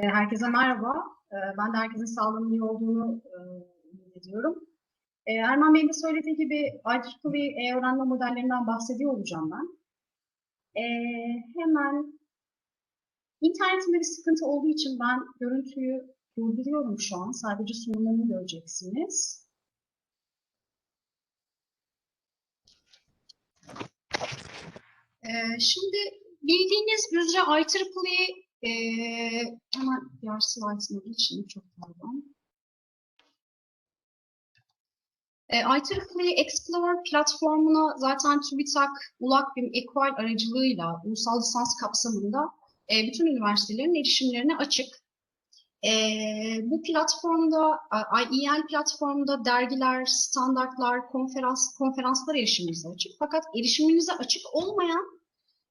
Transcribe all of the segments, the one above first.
Herkese merhaba. Ee, Ben de herkesin sağlığının iyi olduğunu e, ümit ediyorum. Ee, Erman Bey'in de söylediği gibi IEEE öğrenme modellerinden bahsediyor olacağım ben. Ee, hemen internetimde bir sıkıntı olduğu için ben görüntüyü durduruyorum şu an. Sadece sunumumu göreceksiniz. Ee, şimdi bildiğiniz üzere IEEE ee, hemen diğer slaytına geçeyim. Çok pardon. Ee, IEEE Explorer platformuna zaten TÜBİTAK, ULAKBİM, EQUAL aracılığıyla ulusal lisans kapsamında e, bütün üniversitelerin erişimlerine açık. E, bu platformda, IEL platformunda dergiler, standartlar, konferans, konferanslar erişiminize açık. Fakat erişiminize açık olmayan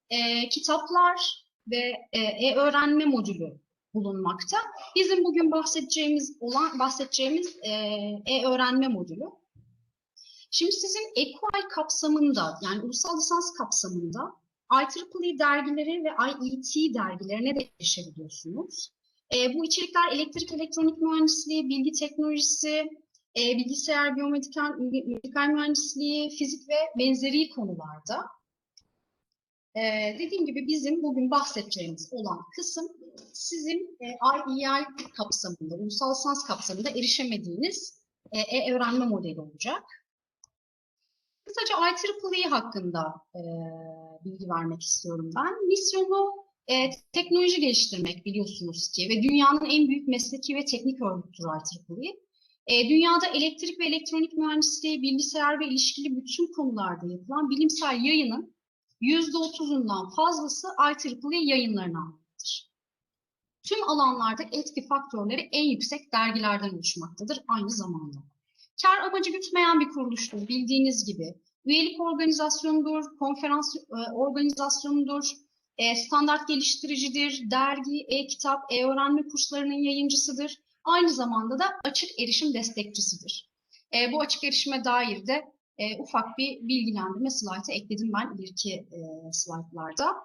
e, kitaplar, ve e-öğrenme modülü bulunmakta. Bizim bugün bahsedeceğimiz olan bahsedeceğimiz e-öğrenme modülü. Şimdi sizin EQUAL kapsamında yani ulusal lisans kapsamında IEEE dergileri ve IET dergilerine de erişebiliyorsunuz. E, bu içerikler elektrik, elektronik mühendisliği, bilgi teknolojisi, e, bilgisayar, biyomedikal medikal mühendisliği, fizik ve benzeri konularda. Ee, dediğim gibi bizim bugün bahsedeceğimiz olan kısım sizin e, IEL kapsamında, ulusal lisans kapsamında erişemediğiniz e, e-öğrenme modeli olacak. Kısaca IEEE hakkında e, bilgi vermek istiyorum ben. Misyonu e, teknoloji geliştirmek biliyorsunuz ki ve dünyanın en büyük mesleki ve teknik örgütüdür IEEE. E, dünyada elektrik ve elektronik mühendisliği, bilgisayar ve ilişkili bütün konularda yapılan bilimsel yayının %30'undan fazlası IEEE yayınlarına aittir. Tüm alanlarda etki faktörleri en yüksek dergilerden oluşmaktadır aynı zamanda. Kar amacı gütmeyen bir kuruluştur bildiğiniz gibi. Üyelik organizasyonudur, konferans e, organizasyonudur, e, standart geliştiricidir, dergi, e-kitap, e-öğrenme kurslarının yayıncısıdır. Aynı zamanda da açık erişim destekçisidir. E, bu açık erişime dair de e, ufak bir bilgilendirme slaytı ekledim ben ileriki e, slaytlarda.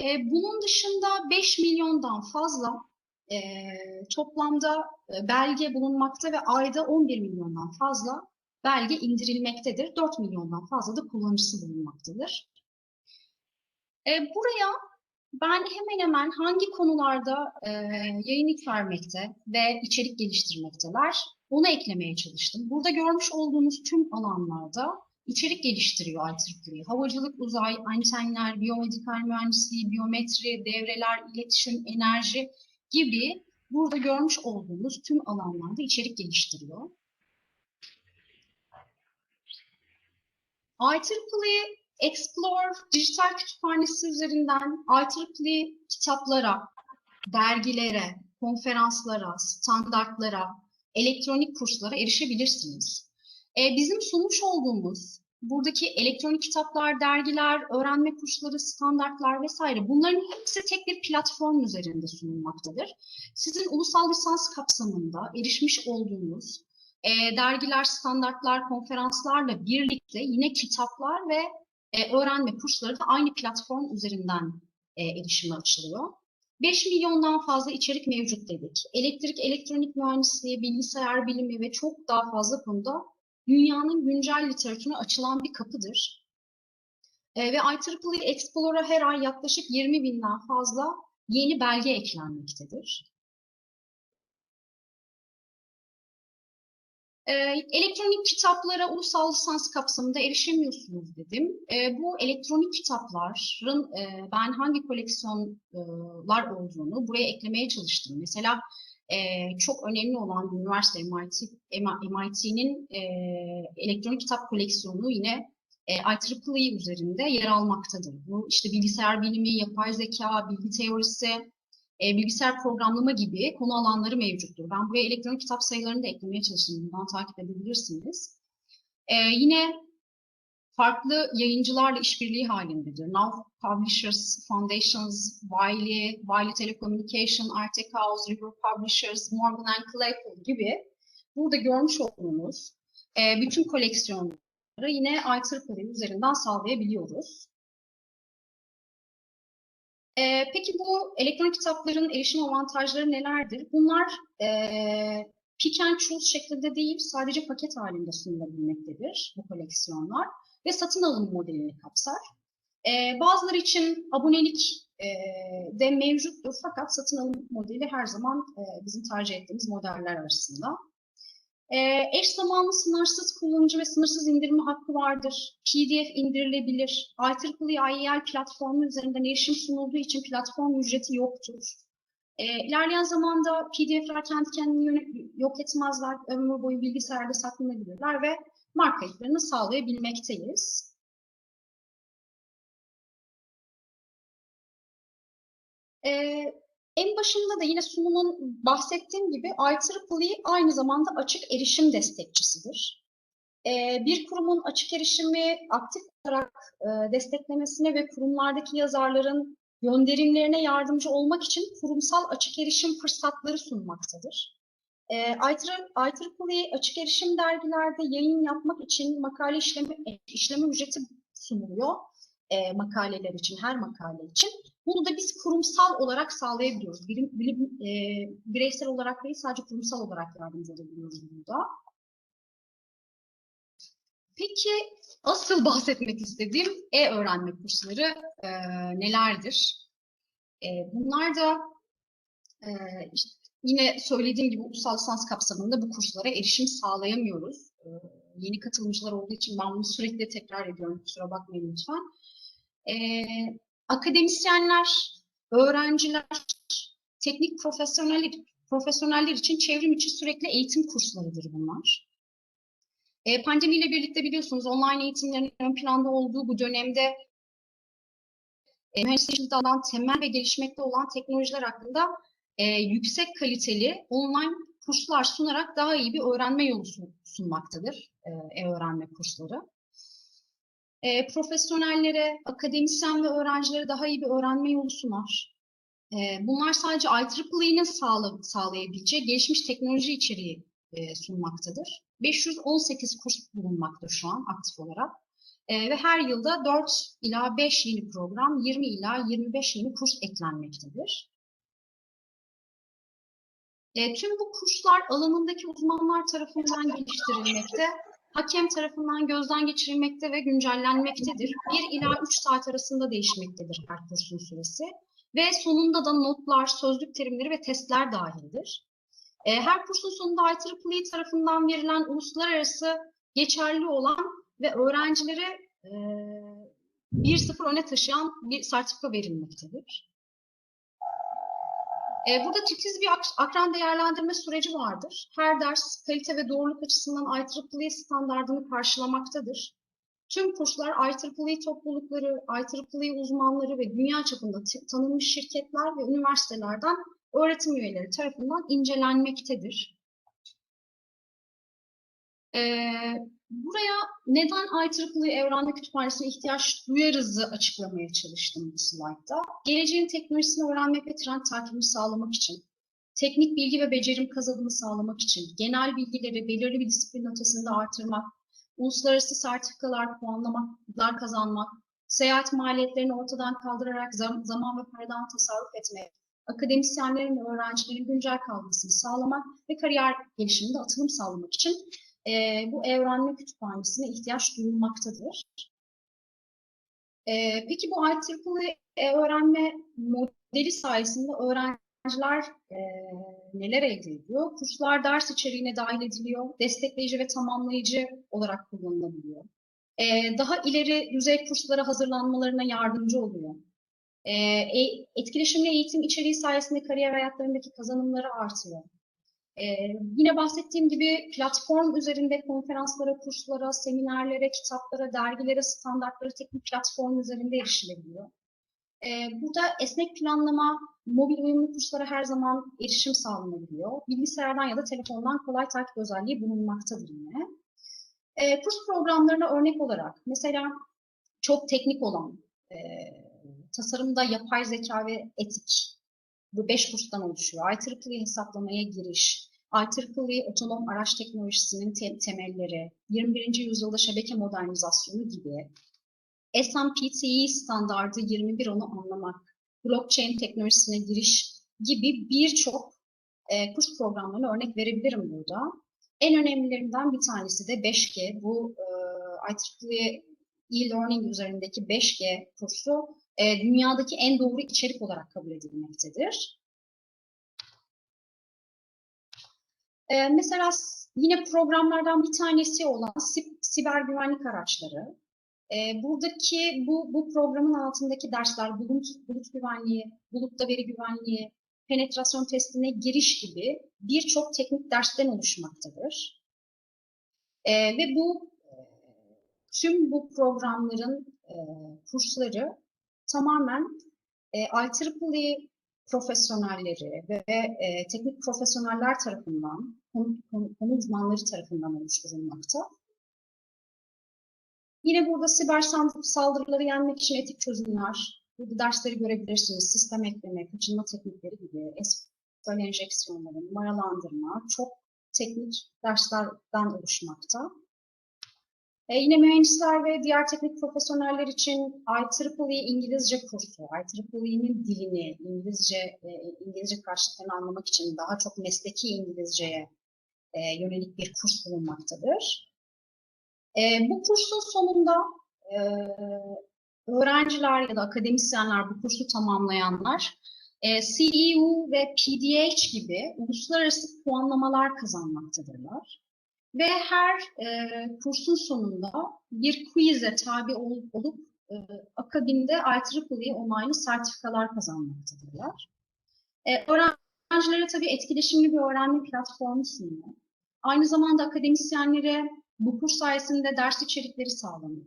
E, bunun dışında 5 milyondan fazla e, toplamda e, belge bulunmakta ve ayda 11 milyondan fazla belge indirilmektedir. 4 milyondan fazla da kullanıcısı bulunmaktadır. E, buraya ben hemen hemen hangi konularda e, yayın vermekte ve içerik geliştirmekteler onu eklemeye çalıştım. Burada görmüş olduğunuz tüm alanlarda içerik geliştiriyor IEEE. Havacılık, uzay, antenler, biyomedikal mühendisliği, biyometri, devreler, iletişim, enerji gibi burada görmüş olduğunuz tüm alanlarda içerik geliştiriyor. IEEE Explore dijital kütüphanesi üzerinden IEEE kitaplara, dergilere, konferanslara, standartlara, elektronik kurslara erişebilirsiniz. Ee, bizim sunmuş olduğumuz buradaki elektronik kitaplar, dergiler, öğrenme kursları, standartlar vesaire bunların hepsi tek bir platform üzerinde sunulmaktadır. Sizin ulusal lisans kapsamında erişmiş olduğunuz e, dergiler, standartlar, konferanslarla birlikte yine kitaplar ve e, öğrenme kursları da aynı platform üzerinden e, erişime açılıyor. 5 milyondan fazla içerik mevcut dedik. Elektrik, elektronik mühendisliği, bilgisayar bilimi ve çok daha fazla konuda dünyanın güncel literatürüne açılan bir kapıdır. E, ve IEEE Explorer'a her ay yaklaşık 20 binden fazla yeni belge eklenmektedir. E, elektronik kitaplara ulusal lisans kapsamında erişemiyorsunuz dedim. E, bu elektronik kitapların e, ben hangi koleksiyonlar olduğunu buraya eklemeye çalıştım. Mesela e, çok önemli olan bir üniversite MIT, MIT'nin e, elektronik kitap koleksiyonu yine e, IEEE üzerinde yer almaktadır. Bu işte bilgisayar bilimi, yapay zeka, bilgi teorisi, e, bilgisayar programlama gibi konu alanları mevcuttur. Ben buraya elektronik kitap sayılarını da eklemeye çalıştım. Bundan takip edebilirsiniz. E, yine farklı yayıncılarla işbirliği halindedir. Now Publishers, Foundations, Wiley, Wiley Telecommunication, Arctic House, River Publishers, Morgan and Claypool gibi burada görmüş olduğunuz e, bütün koleksiyonları yine IEEE üzerinden sağlayabiliyoruz. Ee, peki bu elektronik kitapların erişim avantajları nelerdir? Bunlar e, pick and choose şeklinde değil, sadece paket halinde sunulabilmektedir bu koleksiyonlar ve satın alım modelini kapsar. Ee, bazıları için abonelik e, de mevcuttur fakat satın alım modeli her zaman e, bizim tercih ettiğimiz modeller arasında. E, eş zamanlı sınırsız kullanıcı ve sınırsız indirme hakkı vardır. PDF indirilebilir. IEEE platformu üzerinden erişim sunulduğu için platform ücreti yoktur. E, ilerleyen zamanda PDF'ler kendi kendini yok etmezler, ömür boyu bilgisayarda saklanabilirler ve marka kayıtlarını sağlayabilmekteyiz. E, en başında da yine sunumun bahsettiğim gibi IEEE aynı zamanda açık erişim destekçisidir. E, bir kurumun açık erişimi aktif olarak e, desteklemesine ve kurumlardaki yazarların gönderimlerine yardımcı olmak için kurumsal açık erişim fırsatları sunmaktadır. E, IEEE açık erişim dergilerde yayın yapmak için makale işleme, işleme ücreti sunuluyor e, makaleler için, her makale için. Bunu da biz kurumsal olarak sağlayabiliyoruz. Bilim, bilim, e, bireysel olarak değil, sadece kurumsal olarak yardımcı olabiliyoruz burada. Peki asıl bahsetmek istediğim e-öğrenme kursları e, nelerdir? E, bunlar da e, işte yine söylediğim gibi ulusal lisans kapsamında bu kurslara erişim sağlayamıyoruz. E, yeni katılımcılar olduğu için ben bunu sürekli tekrar ediyorum. Kusura bakmayın lütfen. E, akademisyenler, öğrenciler, teknik profesyoneller, profesyoneller için çevrim içi sürekli eğitim kurslarıdır bunlar. E, pandemiyle birlikte biliyorsunuz online eğitimlerin ön planda olduğu bu dönemde e, mühendislik alan temel ve gelişmekte olan teknolojiler hakkında e, yüksek kaliteli online kurslar sunarak daha iyi bir öğrenme yolu sunmaktadır e-öğrenme kursları. E, profesyonellere, akademisyen ve öğrencilere daha iyi bir öğrenme yolu sunar. E, bunlar sadece IEEE'nin sağla, sağlayabileceği gelişmiş teknoloji içeriği e, sunmaktadır. 518 kurs bulunmakta şu an aktif olarak. E, ve her yılda 4 ila 5 yeni program, 20 ila 25 yeni kurs eklenmektedir. E, tüm bu kurslar alanındaki uzmanlar tarafından geliştirilmekte, hakem tarafından gözden geçirilmekte ve güncellenmektedir. 1 ila 3 saat arasında değişmektedir her kursun süresi. Ve sonunda da notlar, sözlük terimleri ve testler dahildir. E, her kursun sonunda IEEE tarafından verilen uluslararası geçerli olan ve öğrencilere e, 1-0 öne taşıyan bir sertifika verilmektedir. E, burada titiz bir akran değerlendirme süreci vardır. Her ders kalite ve doğruluk açısından IEEE standartını karşılamaktadır. Tüm kurslar IEEE toplulukları, IEEE uzmanları ve dünya çapında tanınmış şirketler ve üniversitelerden öğretim üyeleri tarafından incelenmektedir. Ee, buraya neden IEEE Evrenli Kütüphanesi'ne ihtiyaç duyarızı açıklamaya çalıştım bu slaytta. Geleceğin teknolojisini öğrenmek ve trend takibini sağlamak için, teknik bilgi ve becerim kazanımı sağlamak için, genel bilgileri belirli bir disiplin ötesinde artırmak, uluslararası sertifikalar, puanlamalar kazanmak, seyahat maliyetlerini ortadan kaldırarak zaman ve paradan tasarruf etmek, akademisyenlerin ve öğrencilerin güncel kalmasını sağlamak ve kariyer gelişiminde atılım sağlamak için e, bu evrenli kütüphanesine ihtiyaç duyulmaktadır. E, peki bu IEEE öğrenme modeli sayesinde öğrenciler e, neler elde ediyor? Kurslar ders içeriğine dahil ediliyor, destekleyici ve tamamlayıcı olarak kullanılabiliyor. E, daha ileri düzey kurslara hazırlanmalarına yardımcı oluyor. E, etkileşimli eğitim içeriği sayesinde kariyer hayatlarındaki kazanımları artıyor. E, yine bahsettiğim gibi platform üzerinde konferanslara, kurslara, seminerlere, kitaplara, dergilere, standartlara teknik platform üzerinde erişilebiliyor. E, burada esnek planlama, mobil uyumlu kurslara her zaman erişim sağlanabiliyor. Bilgisayardan ya da telefondan kolay takip özelliği bulunmaktadır yine. E, kurs programlarına örnek olarak mesela çok teknik olan, e, tasarımda yapay zeka ve etik bu beş kurstan oluşuyor. IEEE hesaplamaya giriş, IEEE otonom araç teknolojisinin te temelleri, 21. yüzyılda şebeke modernizasyonu gibi, SMPTE standardı 21 onu anlamak, blockchain teknolojisine giriş gibi birçok e, kurs programlarına örnek verebilirim burada. En önemlilerinden bir tanesi de 5G. Bu e, IEEE e-learning üzerindeki 5G kursu e, dünyadaki en doğru içerik olarak kabul edilmektedir. E, mesela yine programlardan bir tanesi olan siber güvenlik araçları. E, buradaki bu, bu programın altındaki dersler bulut, bulut güvenliği, bulutta veri güvenliği, penetrasyon testine giriş gibi birçok teknik dersten oluşmaktadır. E, ve bu tüm bu programların e, kursları tamamen e, IEEE profesyonelleri ve e, teknik profesyoneller tarafından, konu, konu, konu uzmanları tarafından oluşturulmakta. Yine burada siber saldırıları yenmek için etik çözümler, burada dersleri görebilirsiniz. Sistem ekleme, kaçınma teknikleri gibi, SQL enjeksiyonları, numaralandırma, çok teknik derslerden oluşmakta. E, yine mühendisler ve diğer teknik profesyoneller için IEEE İngilizce kursu, IEEE'nin dilini, İngilizce e, İngilizce karşılıklarını anlamak için daha çok mesleki İngilizceye e, yönelik bir kurs bulunmaktadır. E, bu kursun sonunda e, öğrenciler ya da akademisyenler, bu kursu tamamlayanlar e, CEU ve PDH gibi uluslararası puanlamalar kazanmaktadırlar. Ve her e, kursun sonunda bir quiz'e tabi olup, olup e, akabinde IEEE onaylı sertifikalar kazanmaktadırlar. E, öğrencilere tabii etkileşimli bir öğrenme platformu sunuyor. Aynı zamanda akademisyenlere bu kurs sayesinde ders içerikleri sağlanıyor.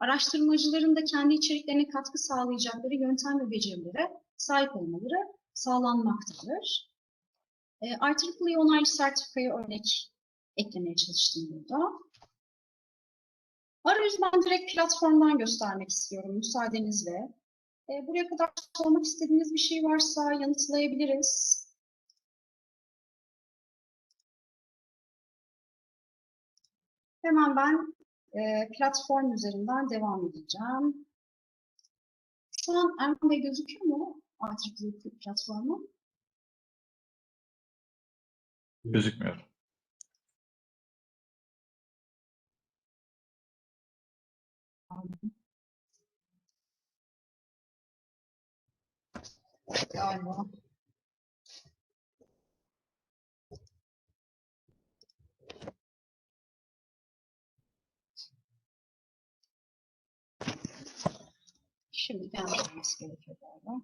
Araştırmacıların da kendi içeriklerine katkı sağlayacakları yöntem ve becerilere sahip olmaları sağlanmaktadır. E, IEEE onaylı sertifikayı örnek eklemeye çalıştım burada. Arayüzü ben direkt platformdan göstermek istiyorum müsaadenizle. E, buraya kadar sormak istediğiniz bir şey varsa yanıtlayabiliriz. Hemen ben e, platform üzerinden devam edeceğim. Şu an Erkan Bey gözüküyor mu? IEEE platformu. Gözükmüyor. Galiba. Şimdi gelmemiz gerekiyor galiba.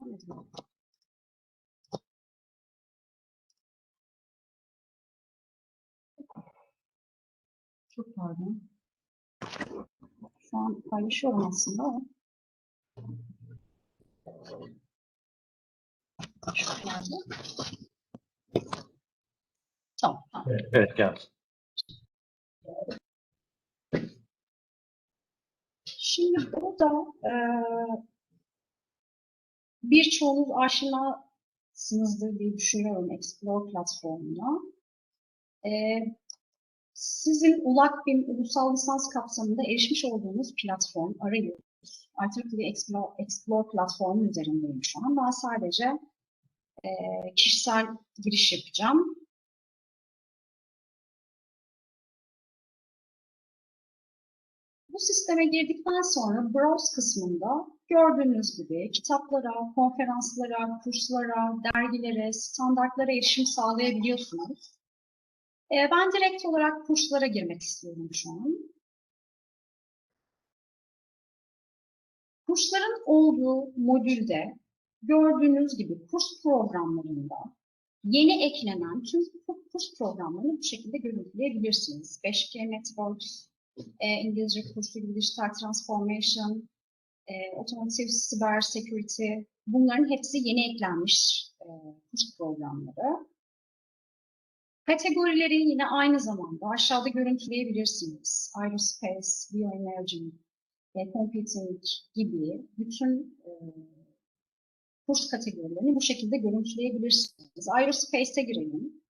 Anladım. Çok pardon. Şu an paylaşıyorum aslında ama. Tamam. tamam. Evet, evet geldi. Şimdi burada e, birçoğunuz aşinasınızdır diye düşünüyorum Explore platformuna. E, sizin ULAKBİM ulusal lisans kapsamında erişmiş olduğunuz platform arayüz. IEEE Explore, Explore platformu üzerindeyim şu an. Ben sadece e, kişisel giriş yapacağım. Bu sisteme girdikten sonra Browse kısmında gördüğünüz gibi kitaplara, konferanslara, kurslara, dergilere, standartlara erişim sağlayabiliyorsunuz. E, ben direkt olarak kurslara girmek istiyorum şu an. Kursların olduğu modülde gördüğünüz gibi kurs programlarında yeni eklenen tüm kurs programlarını bu şekilde görüntüleyebilirsiniz. 5G Networks, e, İngilizce kursu gibi Digital Transformation, e, Automotive Cyber Security, bunların hepsi yeni eklenmiş e, kurs programları. Kategorileri yine aynı zamanda aşağıda görüntüleyebilirsiniz. Aerospace, Bioenergy, Computing gibi bütün e, kurs kategorilerini bu şekilde görüntüleyebilirsiniz. Aerospace'e girelim.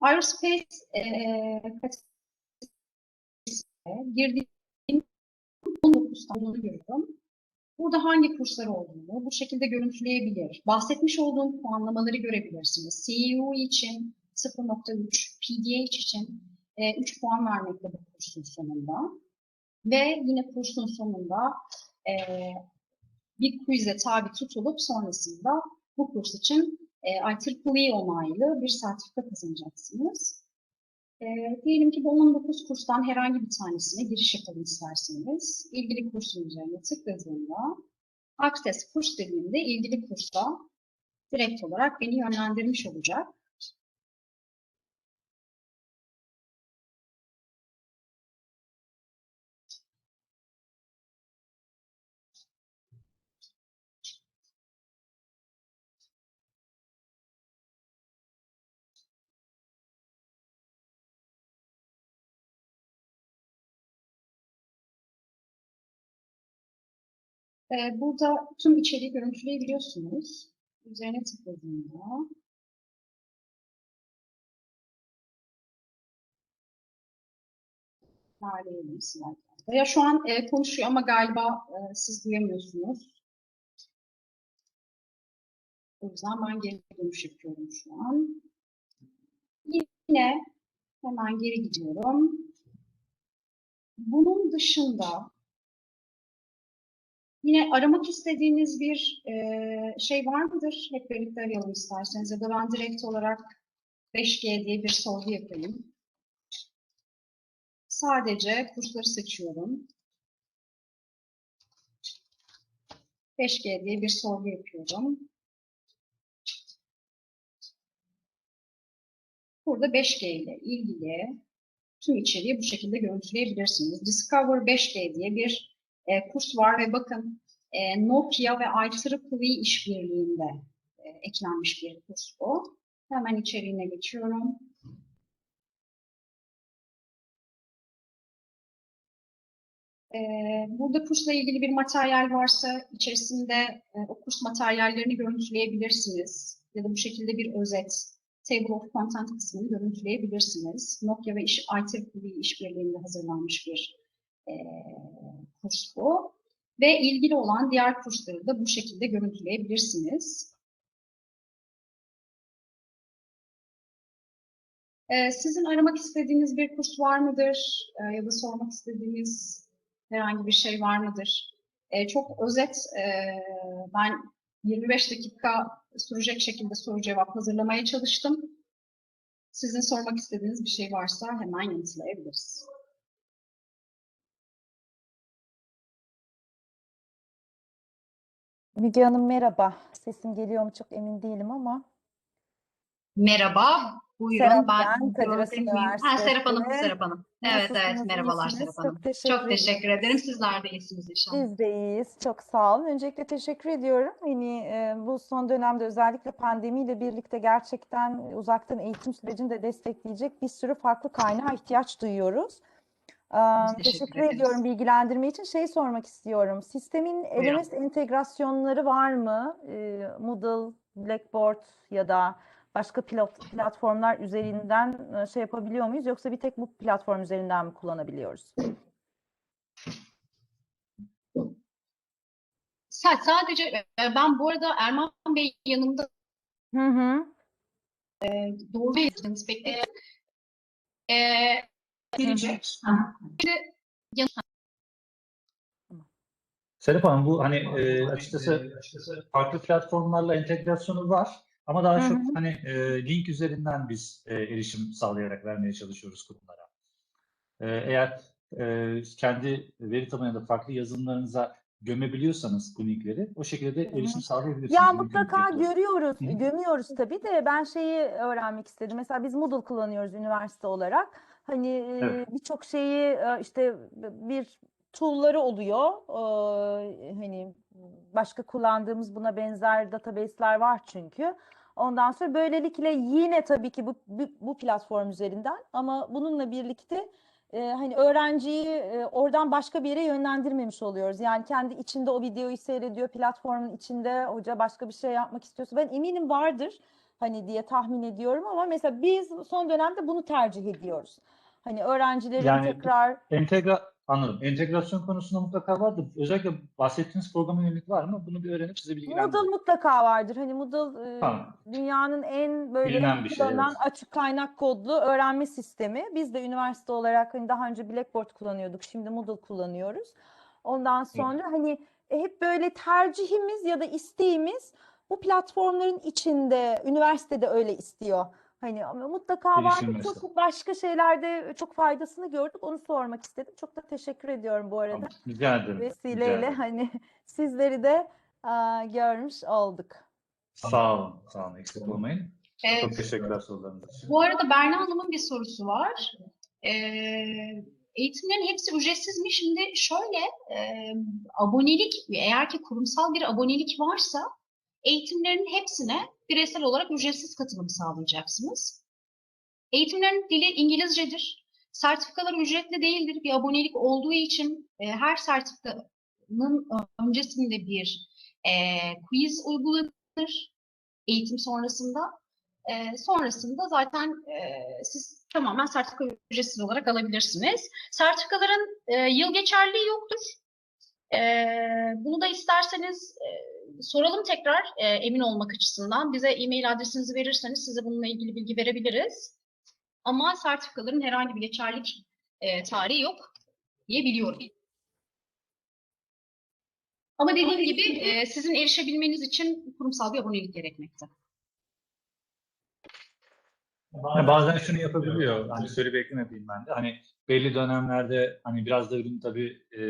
Aerospace e, kategorisine girdiğim 19 tane görüyorum. Burada hangi kurslar olduğunu bu şekilde görüntüleyebilir. Bahsetmiş olduğum puanlamaları görebilirsiniz. CEU için 0.3, PDH için e, 3 puan vermekte bu kursun sonunda. Ve yine kursun sonunda e, bir quiz'e tabi tutulup sonrasında bu kurs için e, IEEE onaylı bir sertifika kazanacaksınız. E, diyelim ki bu 19 kurstan herhangi bir tanesine giriş yapalım isterseniz. İlgili kursun üzerine tıkladığımda Access kurs dediğimde ilgili kursa direkt olarak beni yönlendirmiş olacak. Ee, burada tüm içeriği görüntüleyebiliyorsunuz. Üzerine tıkladığımda Neredeyim slaytlarda? Ya şu an e, konuşuyor ama galiba e, siz duyamıyorsunuz. O yüzden ben geri dönüş yapıyorum şu an. Yine hemen geri gidiyorum. Bunun dışında Yine aramak istediğiniz bir e, şey var mıdır? Hep birlikte arayalım isterseniz ya da ben direkt olarak 5G diye bir sorgu yapayım. Sadece kursları seçiyorum. 5G diye bir sorgu yapıyorum. Burada 5G ile ilgili tüm içeriği bu şekilde görüntüleyebilirsiniz. Discover 5G diye bir e, kurs var ve bakın e, Nokia ve IEEE işbirliğinde e, eklenmiş bir kurs bu. Hemen içeriğine geçiyorum. E, burada kursla ilgili bir materyal varsa içerisinde e, o kurs materyallerini görüntüleyebilirsiniz. Ya da bu şekilde bir özet, Table of Content kısmını görüntüleyebilirsiniz. Nokia ve iş, IEEE işbirliğinde hazırlanmış bir e, kurs bu. Ve ilgili olan diğer kursları da bu şekilde görüntüleyebilirsiniz. Ee, sizin aramak istediğiniz bir kurs var mıdır? Ee, ya da sormak istediğiniz herhangi bir şey var mıdır? Ee, çok özet, e, ben 25 dakika sürecek şekilde soru cevap hazırlamaya çalıştım. Sizin sormak istediğiniz bir şey varsa hemen yanıtlayabiliriz. Müge Hanım merhaba. Sesim geliyor mu çok emin değilim ama. Merhaba, buyurun. Serap ben Kadir? Ha, Serap Hanım. Serap Hanım. Evet, evet. Merhabalar? Serap Hanım. Çok teşekkür Çok teşekkür ederim. Sizler de iyisiniz inşallah. Biz de iyiyiz. Çok sağ olun. Öncelikle teşekkür ediyorum. Hani e, bu son dönemde özellikle pandemiyle birlikte gerçekten uzaktan eğitim sürecini de destekleyecek bir sürü farklı kaynağa ihtiyaç duyuyoruz. Biz teşekkür teşekkür ederiz. ediyorum bilgilendirme için. Şey sormak istiyorum. Sistemin. LMS entegrasyonları var mı? Ee, Moodle, Blackboard ya da başka pilot platformlar üzerinden e, şey yapabiliyor muyuz? Yoksa bir tek bu platform üzerinden mi kullanabiliyoruz? Sa- Sadece e, ben bu arada Erman Bey yanımda Hı hı. doğru yazdınız peki. E, gelecek. Serap Hanım bu hani e, açıkçası farklı platformlarla entegrasyonu var ama daha çok hani e, link üzerinden biz e, erişim sağlayarak vermeye çalışıyoruz kurumlara. E, eğer e, kendi veri tabanında farklı yazılımlarınıza gömebiliyorsanız bu linkleri o şekilde de erişim sağlayabilirsiniz. Ya mutlaka görüyoruz, Hı hı. gömüyoruz tabii de ben şeyi öğrenmek istedim. Mesela biz Moodle kullanıyoruz üniversite olarak. Hani Evet. birçok şeyi işte bir tool'ları oluyor. Ee, hani başka kullandığımız buna benzer database'ler var çünkü. Ondan sonra böylelikle yine tabii ki bu, bu, bu platform üzerinden ama bununla birlikte e, hani öğrenciyi e, oradan başka bir yere yönlendirmemiş oluyoruz. Yani kendi içinde o videoyu seyrediyor, platformun içinde hoca başka bir şey yapmak istiyorsa ben eminim vardır hani diye tahmin ediyorum ama mesela biz son dönemde bunu tercih ediyoruz. Hani öğrencilerin Yani tekrar Entegra Anladım. Entegrasyon konusunda mutlaka vardır. Özellikle bahsettiğiniz programa yönelik var mı? Bunu bir öğrenip size Moodle bilgilendireyim. mutlaka vardır. Hani Moodle e, Tamam. dünyanın en böyle Bilinen bir şey, kullanılan evet. açık kaynak kodlu öğrenme sistemi. Biz de üniversite olarak hani daha önce Blackboard kullanıyorduk. Şimdi Moodle kullanıyoruz. Ondan sonra hani e, hep böyle tercihimiz ya da isteğimiz bu platformların içinde, üniversitede öyle istiyor. Hani ama mutlaka. Gelişilmesi. Çok başka şeylerde çok faydasını gördük. Onu sormak istedim. Çok da teşekkür ediyorum bu arada. Rica ederim. Rica Vesileyle ederim. hani sizleri de aa, görmüş olduk. Sağ olun. Sağ olun. Eksik olmayın. Evet. Çok teşekkürler sorularınız için. Bu arada Berna Hanım'ın bir sorusu var. Ee, eğitimlerin hepsi ücretsiz mi? Şimdi şöyle, e, abonelik, eğer ki kurumsal bir abonelik varsa eğitimlerin hepsine bireysel olarak ücretsiz katılım sağlayacaksınız. Eğitimlerin dili İngilizcedir. Sertifikalar ücretli değildir. Bir abonelik olduğu için e, her sertifikanın öncesinde bir e, quiz uygulanır eğitim sonrasında. Ee, sonrasında zaten e, siz tamamen sertifika ücretsiz olarak alabilirsiniz. Sertifikaların e, yıl geçerliği yoktur. E, bunu da isterseniz e, soralım tekrar e, emin olmak açısından. Bize e-mail adresinizi verirseniz size bununla ilgili bilgi verebiliriz. Ama sertifikaların herhangi bir geçerlik e, tarihi yok diye biliyorum. Ama dediğim gibi e, sizin erişebilmeniz için kurumsal bir abonelik gerekmekte. Bazen şunu yapabiliyor. Hani ekleme yapayım ben de. Hani belli dönemlerde hani biraz da ürün tabii e,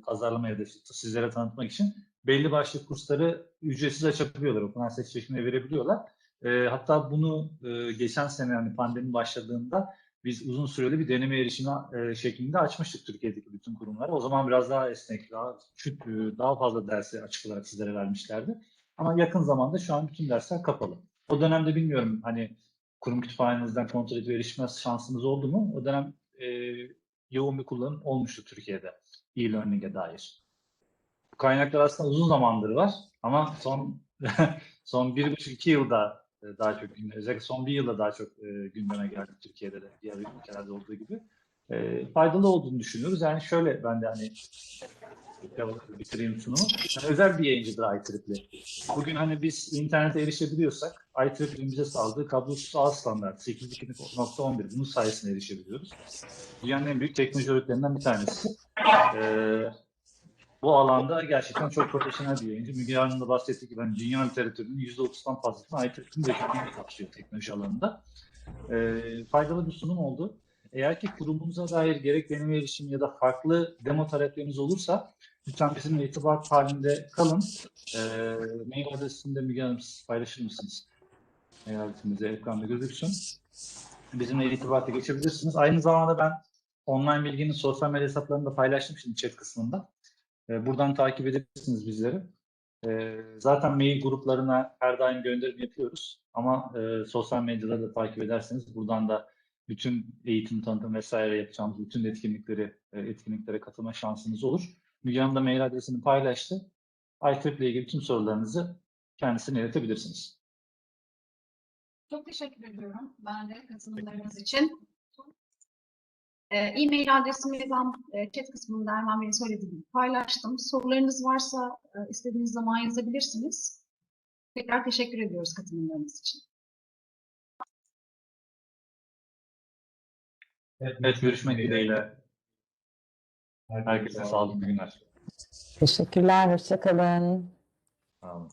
pazarlama işte sizlere tanıtmak için belli başlı kursları ücretsiz açabiliyorlar. Okunan seçeneğine verebiliyorlar. E, hatta bunu e, geçen sene hani pandemi başladığında biz uzun süreli bir deneme erişimi e, şeklinde açmıştık Türkiye'deki bütün kurumlara. O zaman biraz daha esnek, daha küçük, daha fazla dersi açık olarak sizlere vermişlerdi. Ama yakın zamanda şu an bütün dersler kapalı. O dönemde bilmiyorum hani kurum kütüphanenizden kontrol edip erişme şansınız oldu mu? O dönem e, yoğun bir kullanım olmuştu Türkiye'de e-learning'e dair. Kaynaklar aslında uzun zamandır var ama son son bir buçuk iki yılda e, daha çok gündeme, özellikle son bir yılda daha çok e, gündeme geldi Türkiye'de de diğer ülkelerde olduğu gibi. E, faydalı olduğunu düşünüyoruz. Yani şöyle ben de hani bitireyim sunumu. Yani özel bir yayıncıdır IEEE. Bugün hani biz internete erişebiliyorsak IEEE'nin bize sağladığı kablosuz ağ standartı 802.11 bunun sayesinde erişebiliyoruz. Dünyanın en büyük teknoloji örgütlerinden bir tanesi. Ee, bu alanda gerçekten çok profesyonel bir yayıncı. Müge Hanım da bahsettiği gibi hani dünya literatürünün %30'dan fazlasını IEEE'nin üretimini kapsıyor teknoloji alanında. Ee, faydalı bir sunum oldu. Eğer ki kurumunuza dair gerek deneme erişimi ya da farklı demo talepleriniz olursa lütfen bizimle irtibat halinde kalın. Ee, mail adresini de Müge Hanım paylaşır mısınız? Mail adresimize ekranda gözüksün. Bizimle irtibata geçebilirsiniz. Aynı zamanda ben online bilginin sosyal medya hesaplarını da paylaştım şimdi chat kısmında. Ee, buradan takip edebilirsiniz bizleri. Ee, zaten mail gruplarına her daim gönderim yapıyoruz. Ama e, sosyal medyada da takip ederseniz buradan da bütün eğitim tanıtım vesaire yapacağımız bütün etkinlikleri e, etkinliklere katılma şansınız olur. Müge Hanım da mail adresini paylaştı. ITRIP ile ilgili tüm sorularınızı kendisine iletebilirsiniz. Çok teşekkür ediyorum ben de katılımlarınız için. Ee, E-mail adresimi ben e, chat kısmında Erman Bey'in söylediği paylaştım. Sorularınız varsa e, istediğiniz zaman yazabilirsiniz. Tekrar teşekkür ediyoruz katılımlarınız için. Evet, görüşmek dileğiyle. Herkese sağlıklı günler. Teşekkürler, hoşçakalın. Sağ olun.